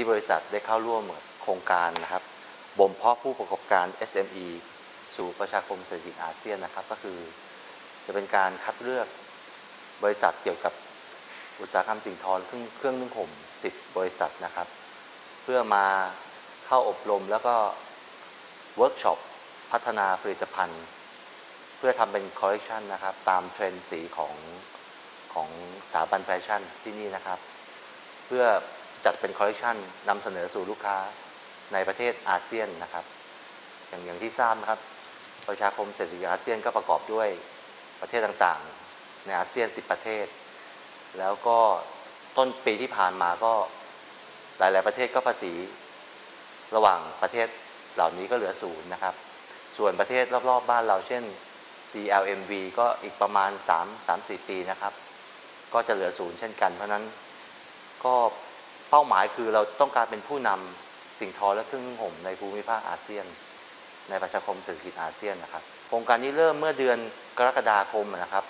ที่บริษัทได้เข้าร่วมโครงการนะครับบ่มเพาะผู้ประกอบการ SME สู่ประชาคมเศรษฐกิจอาเซียนนะครับ ก็คือจะเป็นการคัดเลือกบริษัทเกี่ยวกับอุตสาหกรรมสิ่งทอเครื่องเครื่องนึ่งห่ม10 บริษัทนะครับ เพื่อมาเข้าอบรมแล้วก็เวิร์กช็อปพัฒนาผลิตภัณฑ์ เพื่อทำเป็นคอลเลกชันนะครับ ตามเทรนด์สีของของสถาบันแฟชั่นที่นี่นะครับ เพื่อ จัดเป็นคอลเลกชันนำเสนอสู่ลูกค้าในประเทศอาเซียนนะครับ อย่างอย่างที่ทราบนะครับ ประชาคมเศรษฐกิจอาเซียนก็ประกอบด้วยประเทศต่างๆ ในอาเซียน 10 ประเทศ แล้วก็ต้นปีที่ผ่านมาก็หลาย ๆ ประเทศก็ภาษีระหว่างประเทศเหล่านี้ก็เหลือศูนย์นะครับ ส่วนประเทศรอบๆบ้านเราเช่น CLMV ก็อีกประมาณ3-4 ปีนะครับ ก็จะเหลือศูนย์เช่นกัน เพราะนั้นก็ เป้าหมายคือเราต้องการเป็นผู้นำสิ่งทอและเครื่องนุ่งห่มในภูมิภาคอาเซียน ในประชาคมเศรษฐกิจอาเซียนนะครับ โครงการนี้เริ่มเมื่อเดือนกรกฎาคมนะครับ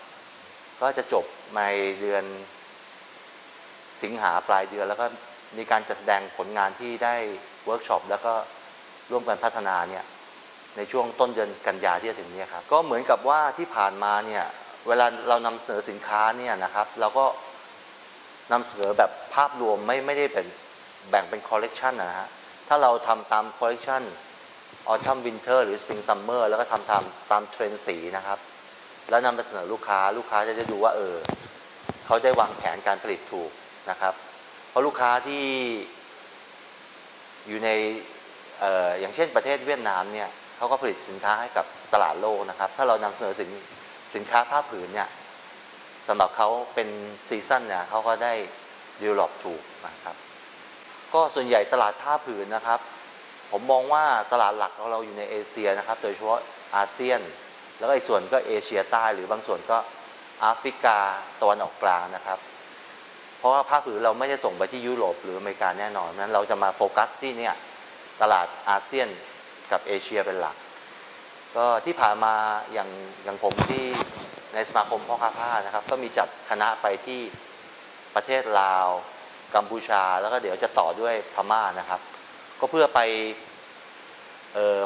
ก็จะจบในเดือนสิงหาปลายเดือนแล้วก็มีการจัดแสดงผลงานที่ได้เวิร์กช็อปแล้วก็ร่วมกันพัฒนาเนี่ยในช่วงต้นเดือนกันยาที่จะถึงนี้ครับก็เหมือนกับว่าที่ผ่านมาเนี่ยเวลาเรานำเสนอสินค้าเนี่ยนะครับ เราก็ นำเสนอแบบภาพรวมไม่ไม่ได้เป็นแบ่งเป็นคอลเลกชันนะฮะ ถ้าเราทำตามคอลเลกชันออทัมวินเทอร์หรือสปริงซัมเมอร์แล้วก็ทำตามตามเทรนสีนะครับ แล้วนำไปเสนอลูกค้าลูกค้าจะได้ดูว่าเออเขาได้วางแผนการผลิตถูกนะครับ เพราะลูกค้าที่อยู่ในอออย่างเช่นประเทศเวียดนามเนี่ยเขาก็ผลิตสินค้าให้กับตลาดโลกนะครับ ถ้าเรานำเสนอสินสินค้าผ้าผืนเนี่ย สำหรับเขาเป็นซีซั่นเนี่ยเขาก็ได้ดีลลอปถูกนะครับ ก็ส่วนใหญ่ตลาดผ้าผืนนะครับ ผมมองว่าตลาดหลักของเราอยู่ในเอเชียนะครับ โดยเฉพาะอาเซียน แล้วก็อีกส่วนก็เอเชียใต้ หรือบางส่วนก็แอฟริกาตะวันออกกลางนะครับ เพราะว่าผ้าผืนเราไม่ได้ส่งไปที่ยุโรปหรืออเมริกาแน่นอนนั้นเราจะมาโฟกัสที่เนี่ยตลาดอาเซียนกับเอเชียเป็นหลัก ก็ที่ผ่านมาอย่างอย่างผมที่ ในสมาคมพ่อค้าผ้านะครับ ก็มีจัดคณะไปที่ประเทศลาว กัมพูชา แล้วก็เดี๋ยวจะต่อด้วยพม่านะครับ ก็เพื่อไป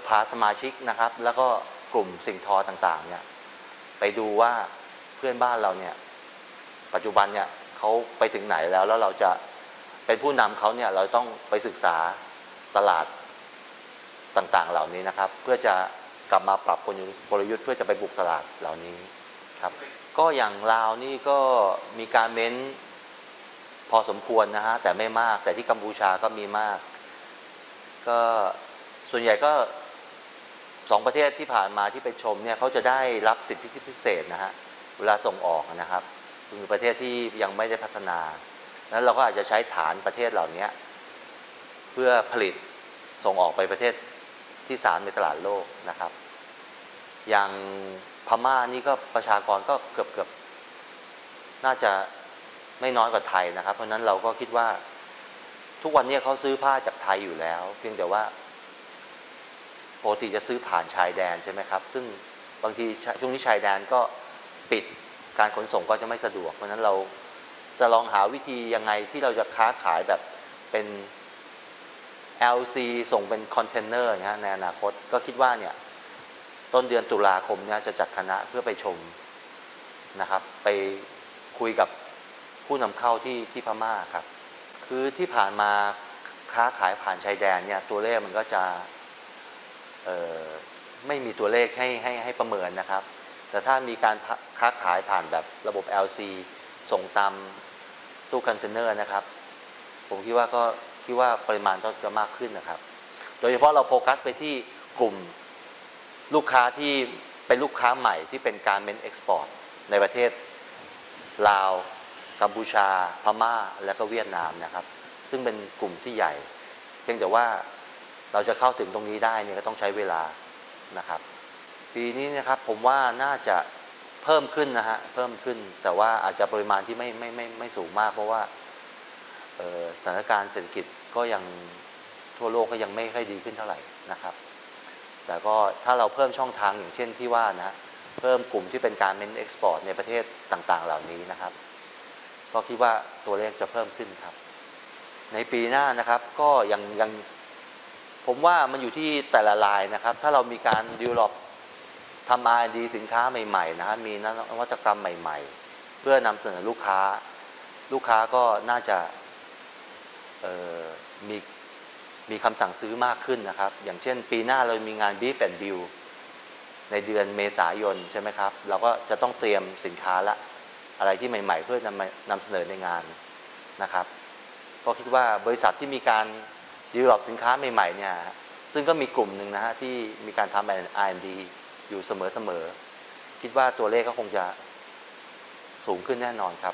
พาสมาชิกนะครับ แล้วก็กลุ่มสิ่งทอต่างๆเนี่ยไปดูว่าเพื่อนบ้านเราเนี่ยปัจจุบันเนี่ยเขาไปถึงไหนแล้วแล้วเราจะเป็นผู้นำเขาเนี่ยเราต้องไปศึกษาตลาดต่างๆเหล่านี้นะครับ เพื่อจะกลับมาปรับกลยุทธ์เพื่อจะไปบุกตลาดเหล่านี้ ครับ ก็อย่างลาวนี่ก็มีการเม้นพอสมควรนะฮะแต่ไม่มากแต่ที่กัมพูชาก็มีมาก ก็ส่วนใหญ่ก็สองประเทศที่ผ่านมาที่ไปชมเนี่ยเขาจะได้รับสิทธิพิเศษนะฮะเวลาส่งออกนะครับคือประเทศที่ยังไม่ได้พัฒนานั้นเราก็อาจจะใช้ฐานประเทศเหล่านี้เพื่อผลิตส่งออกไปประเทศที่สามในตลาดโลกนะครับ อย่าง พม่านี่ก็ประชากรก็เกือบเกือบน่าจะไม่น้อยกว่าไทยนะครับ เพราะนั้นเราก็คิดว่าทุกวันนี้เขาซื้อผ้าจากไทยอยู่แล้ว เพียงแต่ว่าปกติจะซื้อผ่านชายแดนใช่ไหมครับ ซึ่งบางทีช่วงนี้ชายแดนก็ปิดการขนส่งก็จะไม่สะดวก เพราะนั้นเราจะลองหาวิธียังไงที่เราจะค้าขายแบบเป็น LC ส่งเป็นคอนเทนเนอร์นะในอนาคตก็คิดว่าเนี่ย ต้นเดือนตุลาคมเนี่ยจะจัดคณะเพื่อไปชมนะครับ ไปคุยกับผู้นำเข้าที่ที่พม่าครับ คือที่ผ่านมาค้าขายผ่านชายแดนเนี่ยตัวเลขมันก็จะไม่มีตัวเลขให้ให้ให้ประเมินนะครับ แต่ถ้ามีการค้าขายผ่านแบบระบบ LC ส่งตามตู้คอนเทนเนอร์นะครับ ผมคิดว่าก็คิดว่าปริมาณก็จะมากขึ้นนะครับ โดยเฉพาะเราโฟกัสไปที่กลุ่ม ลูกค้าที่เป็นลูกค้าใหม่ที่เป็นการเมนเอ็กซ์พอร์ตในประเทศลาว กัมพูชา พม่า และก็เวียดนามนะครับ ซึ่งเป็นกลุ่มที่ใหญ่ เพียงแต่ว่าเราจะเข้าถึงตรงนี้ได้เนี่ยก็ต้องใช้เวลานะครับ ปีนี้นะครับผมว่าน่าจะเพิ่มขึ้นนะฮะเพิ่มขึ้น แต่ว่าอาจจะปริมาณที่ไม่ไม่ไม่ไม่สูงมาก เพราะว่าสถานการณ์เศรษฐกิจก็ยังทั่วโลกก็ยังไม่ค่อยดีขึ้นเท่าไหร่นะครับ แต่ก็ถ้าเราเพิ่มช่องทางอย่างเช่นที่ว่านะเพิ่มกลุ่มที่เป็นการเม้นเอ็กซ์พอร์ตในประเทศต่างๆ เหล่านี้นะครับ ก็คิดว่าตัวเลขจะเพิ่มขึ้นครับ ในปีหน้านะครับก็ยังยังผมว่ามันอยู่ที่แต่ละลายนะครับ ถ้าเรามีการดีลลอปทำ R&D สินค้าใหม่ๆนะมีนวัตกรรมใหม่ ๆ เพื่อนำเสนอลูกค้า ลูกค้าก็น่าจะมี มีคำสั่งซื้อมากขึ้นนะครับ อย่างเช่น ปีหน้าเรามีงาน Beef and Bill ในเดือนเมษายนใช่ไหมครับ เราก็จะต้องเตรียมสินค้าละอะไรที่ใหม่ ๆ เพื่อนำนำเสนอในงานนะครับก็คิดว่าบริษัทที่มีการดีลลอปสินค้าใหม่ๆเนี่ยซึ่งก็มีกลุ่มหนึ่งนะฮะที่มีการทำ R&D อยู่เสมอๆคิดว่าตัวเลขก็คงจะสูงขึ้นแน่นอนครับ